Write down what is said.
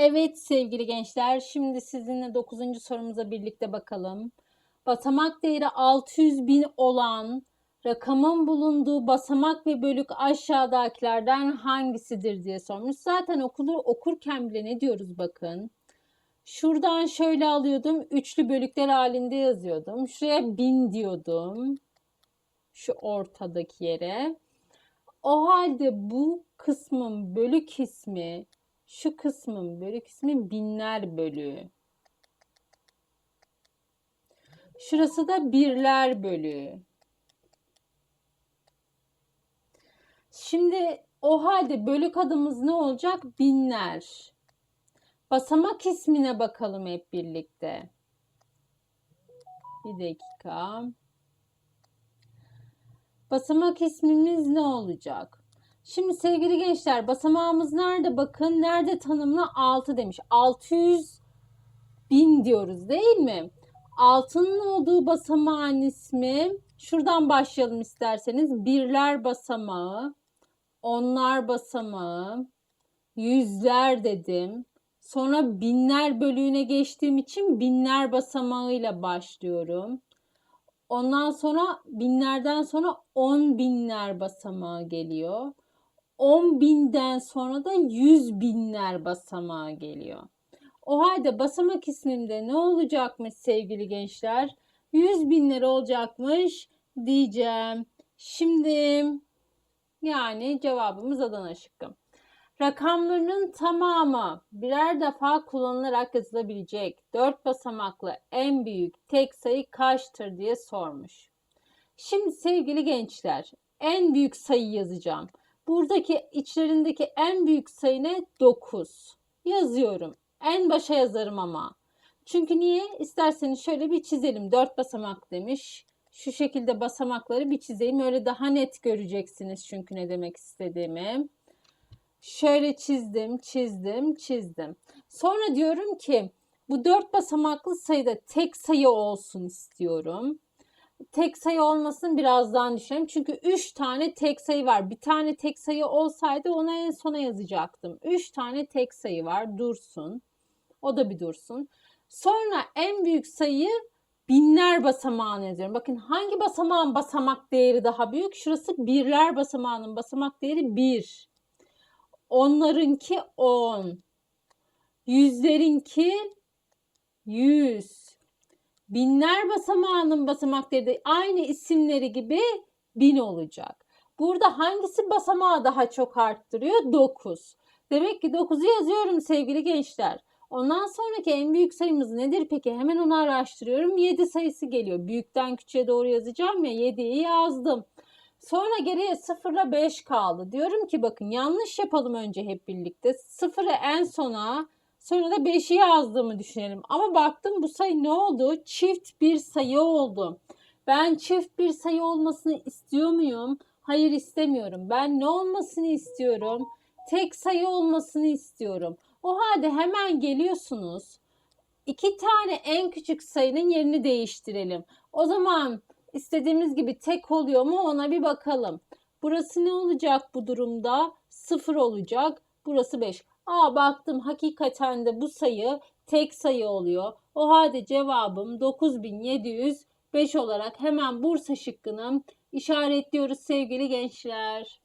Evet sevgili gençler, şimdi sizinle 9. sorumuza birlikte bakalım. Basamak değeri 600 bin olan rakamın bulunduğu basamak ve bölük aşağıdakilerden hangisidir diye sormuş. Zaten okulur okurken bile ne diyoruz bakın. Şuradan şöyle alıyordum, üçlü bölükler halinde yazıyordum. Şuraya bin diyordum. Şu ortadaki yere. O halde bu kısmın bölük ismi şu kısmın bölük ismi binler bölüğü. Şurası da birler bölüğü. Şimdi o halde bölük adımız ne olacak? Binler. Basamak ismine bakalım hep birlikte. Bir dakika. Basamak ismimiz ne olacak? Şimdi sevgili gençler basamağımız nerede? Bakın nerede tanımlı 6 demiş. 600 bin diyoruz değil mi? Altının olduğu basamağın ismi şuradan başlayalım isterseniz. Birler basamağı, onlar basamağı, yüzler dedim. Sonra binler bölüğüne geçtiğim için binler basamağıyla başlıyorum. Ondan sonra binlerden sonra on binler basamağı geliyor. 10 binden sonra da 100 binler basamağı geliyor. O halde basamak ismimde ne olacakmış sevgili gençler? 100 binler olacakmış diyeceğim. Şimdi yani cevabımız Adana şıkkı. Rakamlarının tamamı birer defa kullanılarak yazılabilecek 4 basamaklı en büyük tek sayı kaçtır diye sormuş. Şimdi sevgili gençler en büyük sayı yazacağım. Buradaki içlerindeki en büyük sayı ne? 9. Yazıyorum. En başa yazarım ama. Çünkü niye? İsterseniz şöyle bir çizelim. 4 basamak demiş. Şu şekilde basamakları bir çizeyim. Öyle daha net göreceksiniz çünkü ne demek istediğimi. Şöyle çizdim, çizdim, çizdim. Sonra diyorum ki bu 4 basamaklı sayıda tek sayı olsun istiyorum tek sayı olmasın birazdan düşünelim. Çünkü 3 tane tek sayı var. Bir tane tek sayı olsaydı ona en sona yazacaktım. 3 tane tek sayı var. Dursun. O da bir dursun. Sonra en büyük sayıyı binler basamağını yazıyorum. Bakın hangi basamağın basamak değeri daha büyük? Şurası birler basamağının basamak değeri 1. Onlarınki 10. Yüzlerinki 100 binler basamağının basamakları da aynı isimleri gibi bin olacak. Burada hangisi basamağı daha çok arttırıyor? 9. Demek ki 9'u yazıyorum sevgili gençler. Ondan sonraki en büyük sayımız nedir peki? Hemen onu araştırıyorum. 7 sayısı geliyor. Büyükten küçüğe doğru yazacağım ya 7'yi yazdım. Sonra geriye 0 ile 5 kaldı. Diyorum ki bakın yanlış yapalım önce hep birlikte. 0'ı en sona Sonra da 5'i yazdığımı düşünelim. Ama baktım bu sayı ne oldu? Çift bir sayı oldu. Ben çift bir sayı olmasını istiyor muyum? Hayır istemiyorum. Ben ne olmasını istiyorum? Tek sayı olmasını istiyorum. O halde hemen geliyorsunuz. İki tane en küçük sayının yerini değiştirelim. O zaman istediğimiz gibi tek oluyor mu ona bir bakalım. Burası ne olacak bu durumda? 0 olacak. Burası 5. Aa baktım hakikaten de bu sayı tek sayı oluyor. O halde cevabım 9705 olarak hemen Bursa şıkkını işaretliyoruz sevgili gençler.